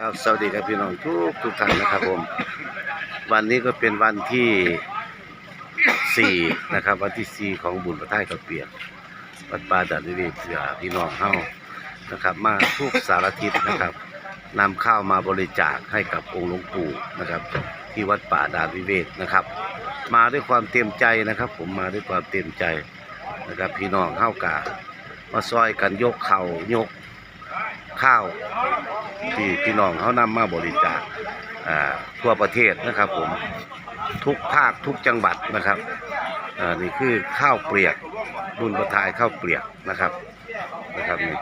ครับสวัสดีครับพี่น้องทุกทุกท่านนะครับผม วันนี้ก็เป็นวันที่สี่นะครับ วันที่สี่ของบุญพระท่ายกระเปียกวัดป่าดันวิเวกเสือพี่น้องเฮานะครับ มาทุกสารทิศนะครับนำข้าวมาบริจาคให้กับองค์หลวงปู่นะครับ ที่วัดป่าดานวิเวกนะครับ มาด้วยความเต็มใจนะครับ ผมมาด้วยความเต็มใจนะครับ พี่น้องเฮากามาซอยกันยกเข่ายก ข้าว ที่พี่น้องเขานำมาบริจาคทั่วประเทศนะครับผมทุกภาคทุกจังหวัดนะครับนี่คือข้าวเปลียกบุญประทายข้าวเปลียกนะครับนะครับนี่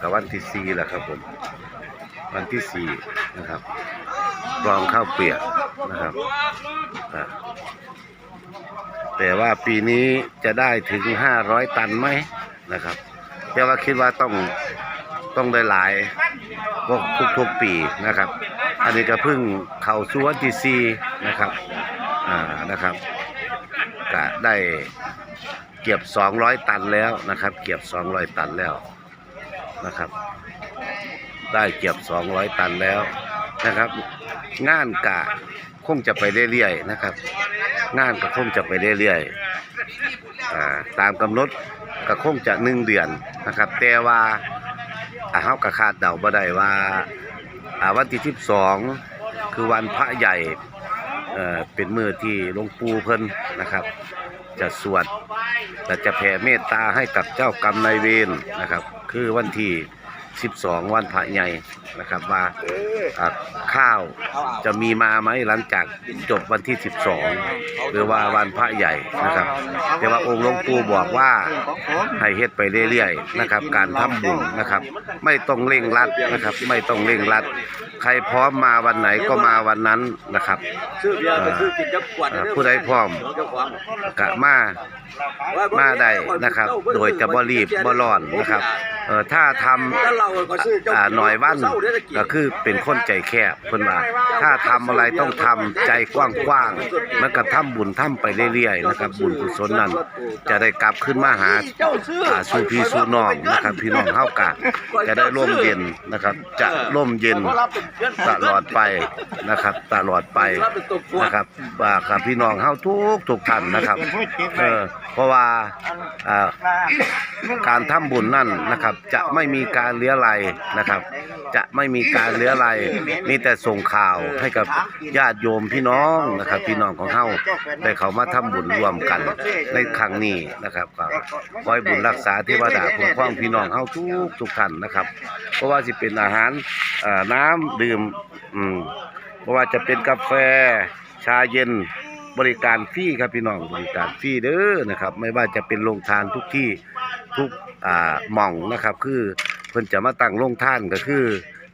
กับวันที่สี่แหละครับผมวันที่สี่นะครับกรองข้าวเปลียกนะครับ แต่ว่าปีนี้จะได้ถึงห้าร้อยตันไหมนะครับ แต่ว่าคิดว่าต้อง ต้องได้หลายพวกทุกๆปีนะครับ อันนี้ก็เพิ่งเข้าสู่วันที่สี่นะครับอ่านะครับก็ได้เก็บ200 ตันแล้วนะครับ เก็บ200 ตันแล้วนะครับ ได้เก็บ200 ตันแล้วนะครับ งานกะคงจะไปเรื่อยๆนะครับ งานก็คงจะไปเรื่อยๆอ่าตามกำหนดก็คงจะหนึ่งเดือนนะครับ แต่ว่า อาเฮาก็คาดเดาบ่ได้ว่าวันที่12คือวันพระใหญ่เอ่อเป็นมือที่หลวงปู่เพิ่นนะครับ จะสวดแต่จะแผ่เมตตาให้กับเจ้ากรรมนายเวรนะครับ คือวันที่ 12 วันพระใหญ่นะครับว่าอ่าข้าวจะมีมาไหมหลังจากจบวันที่ 12 หรือว่าวันพระใหญ่นะครับ แต่ว่าองค์หลวงปู่บอกว่าให้เฮ็ดไปเรื่อยๆนะครับ การทำบุญนะครับ ไม่ต้องเร่งรัดนะครับ ไม่ต้องเร่งรัด ใครพร้อมมาวันไหนก็มาวันนั้นนะครับซื้อเบียร์ไปซื้อกินจับขวดเอ่อผู้ใดพร้อมเจ้าของกะมามาได้นะครับ โดยจะบ่รีบบ่ร้อนนะครับเอ่อถ้าทำอ่าหน่อยวันเศร้าได้กินก็คือเป็นคนใจแคบเพิ่นว่าถ้าทำอะไรต้องทำใจกว้างๆแล้วก็ทำบุญทำไปเรื่อยๆนะครับบุญกุศลนั้น จะได้กลับขึ้นมาหาอ่าสู่พี่สู่น้องนะครับพี่น้องเฮากะจะได้ร่มเย็นนะครับจะร่มเย็นตลอดไปนะครับตลอดไปนะครับว่ากับพี่น้องเฮาทุกทุกท่านนะครับเออเพราะว่าอ่าการทำบุญนั่นนะครับจะไม่มีการเลี้ยไหลนะครับ จะไม่มีการเลี้ยไหลมีแต่ส่งข่าวให้กับญาติโยมพี่น้องนะครับ พี่น้องของเฮาได้เขามาทำบุญร่วมกันในครั้งนี้นะครับก็ขอให้บุญรักษาเทวดาคุ้มครองพี่น้องเฮาทุกทุกท่านนะครับ เพราะว่าสิเป็นอาหารเอ่อน้ำดื่มอืมเพราะว่าจะเป็นกาแฟชาเย็นบริการฟรีครับพี่น้องบริการฟรีเด้อนะครับ ไม่ว่าจะเป็นโรงทานทุกที่ทุก อ่าหม่องนะครับ คือเพิ่นจะมาตั้งโรงท่านก็คือ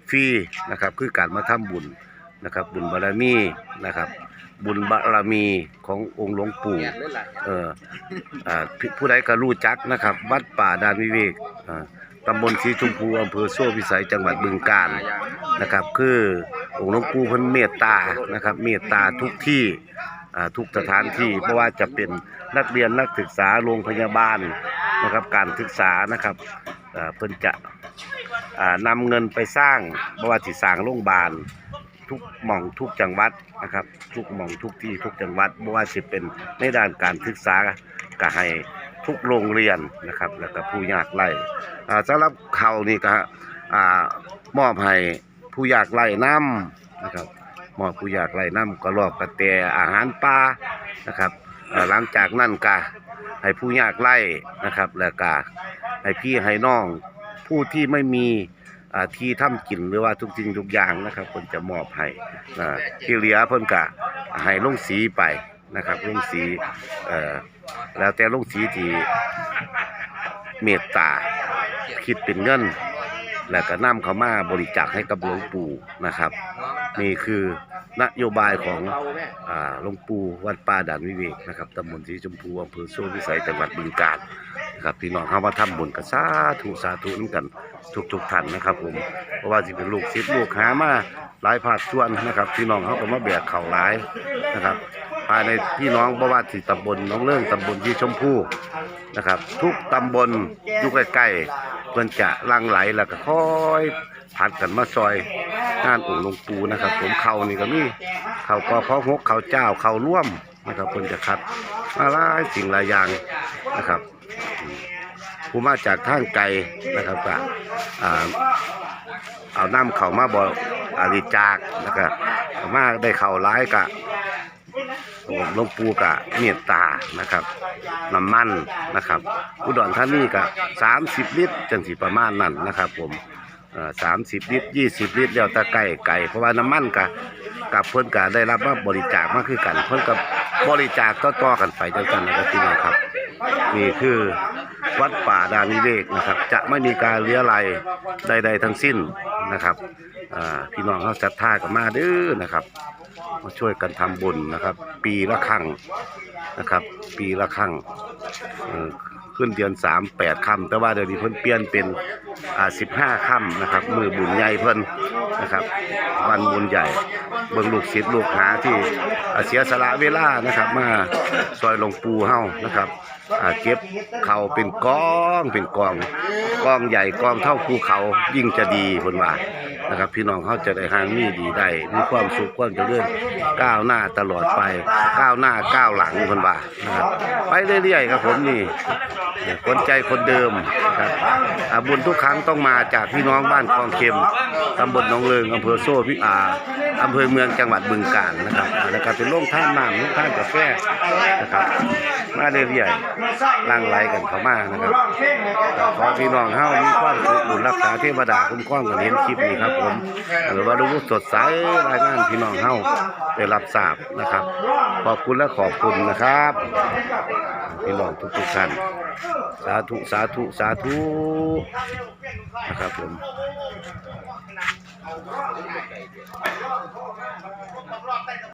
ฟรีนะครับ คือการมาทำบุญนะครับ บุญบารมีนะครับ บุญบารมีขององค์หลวงปู่เอ่ออ่าผู้ใดก็รู้จักนะครับ วัดป่าดานวิเวกอ่าตำบลสีชมพูอำเภอโซ่พิสัยจังหวัดบึงกาฬนะครับ คือองค์หลวงปู่เพิ่นเมตตานะครับ เมตตาทุกที่ทุกสถานที่เพราะว่าจะเป็นนักเรียนนักศึกษาโรงพยาบาล นะครับการศึกษานะครับเพิ่นจะอ่านำเงินไปสร้างบว่าสิสร้างโรงพยาบาลทุกหม่องทุกจังหวัดนะครับ ทุกหม่องทุกที่ทุกจังหวัดไม่ว่าจะเป็นในด้านการศึกษาก็ให้ทุกโรงเรียนนะครับ แล้วก็ผู้ยากไร้อ่สำหรับเขานี่ก็มอบให้ผู้ยากไร้น้ำนะครับมอบผู้ยากไร้น้ำก็รอบกระแตอาหารปลานะครับหลังจากนั้นก็ ให้ผู้ยากไร้นะครับ แล้วก็ให้พี่ให้น้องผู้ที่ไม่มีที่ทำกินหรือว่าทุกสิ่งทุกอย่างนะครับเพิ่นจะมอบให้ที่เหลือเพิ่นก็ให้ลงสีไปนะครับลงสีแล้วแต่ลงสีที่เมตตาคิดเป็นเงิน แล้วก็นำเขามาบริจาคให้กับหลวงปู่นะครับ นี่คือ นโยบายของอ่าหลวงปู่วัดป่าด่านวิเวกนะครับตำบลสีชมพูอำเภอโซ่วิสัยจังหวัดบึงกาฬนะครับพี่น้องเฮามาทำบุญกันสาธุสาธุนำกันทุกๆท่านนะครับ ผมเพราะว่าสิเป็นลูกศิษย์ลูกหามาหลายภาคส่วนนะครับ พี่น้องเขาก็มาแบกเข่าหลายนะครับภายในพี่น้องบ่ว่าสิตำบลน้องเลื่องตำบลที่ชมพูนะครับ ทุกตำบลอยู่ใกล้ๆเพิ่นจะลังไหลแล้วก็ค่อย ผัดกันมาซอยงานองค์หลวงปู่นะครับผมเขานี่ก็มีเขากอข้อหกเขาเจ้าเขาร่วมนะครับเพิ่นจะคัดมาหลายสิ่งหลายอย่างนะครับผู้มาจากทางไกลนะครับก็เอาน้ำเข่ามาบอาริจาคนะครับมาได้เข่าร้ายกะหลวงปู่กะเมตตานะครับน้ำมันนะครับ อุดรธานีกะสามสิบลิตรจังสิประมาณนั้นนะครับผม สามสิบลิตรยี่สิบลิตรแล้วตะไก่ไก่เพราะว่าน้ำมันกะกับเพิ่นกะได้รับมาบริจาคมาคือกัน เพิ่นกับบริจาคต่อๆกันไปจังกันนะครับพี่น้องครับ นี่คือวัดป่าดานิเวกนะครับ จะไม่มีการเลี้ยไรใด ๆ ทั้งสิ้นนะครับอ่าพี่น้องเขาศรัทธากันมาเด้อนะครับมาช่วยกันทำบุญนะครับ ปีละครั้งนะครับ ปีละครั้งอ ขึ้นเดือนสามแปดค่ำแต่ว่าเดี๋ยวนี้เพิ่นเปลี่ยนเป็นอ่าสิบห้าค่ำนะครับ มือบุญใหญ่เพิ่นนะครับ วันบุญใหญ่ เบิ่งลูกศิษย์ลูกหาที่อ่าเสียสละเวลานะครับ มาซอยหลวงปูเฮานะครับอ่าเก็บเขาเป็นกองเป็นกองกองใหญ่กองเท่าภูเขายิ่งจะดีเพิ่นว่า นะครับ พี่น้องเขาจะได้หางมีดีได้มีความสุขความเจริญก้าวหน้าตลอดไปก้าวหน้าก้าวหลังเพิ่นว่านะครับไปเรื่อยๆครับผมนี่คนใจคนเดิมนะครับอาบุญทุกครั้งต้องมาจากพี่น้องบ้านคลองเค็มตำบลหนองเลิงอำเภอโซ่พิอาอำเภอเมืองจังหวัดบึงกาฬนะครับแล้วก็เป็นโรงท่านน้ำโรงท่านกาแฟนะครับมาเรื่อยๆล่างไหลกันเข้ามานะครับขอพี่น้องเฮามีความสุขบุญรักษาเทวดาคุ้มครองกันเห็นคลิปนี้ครับผมหรือว่ารู้สดใสรายงานพี่น้องเฮาได้รับทราบนะครับ ขอบคุณและขอบคุณนะครับ พี่น้องทุกๆท่านสาธุสาธุสาธุนะครับผม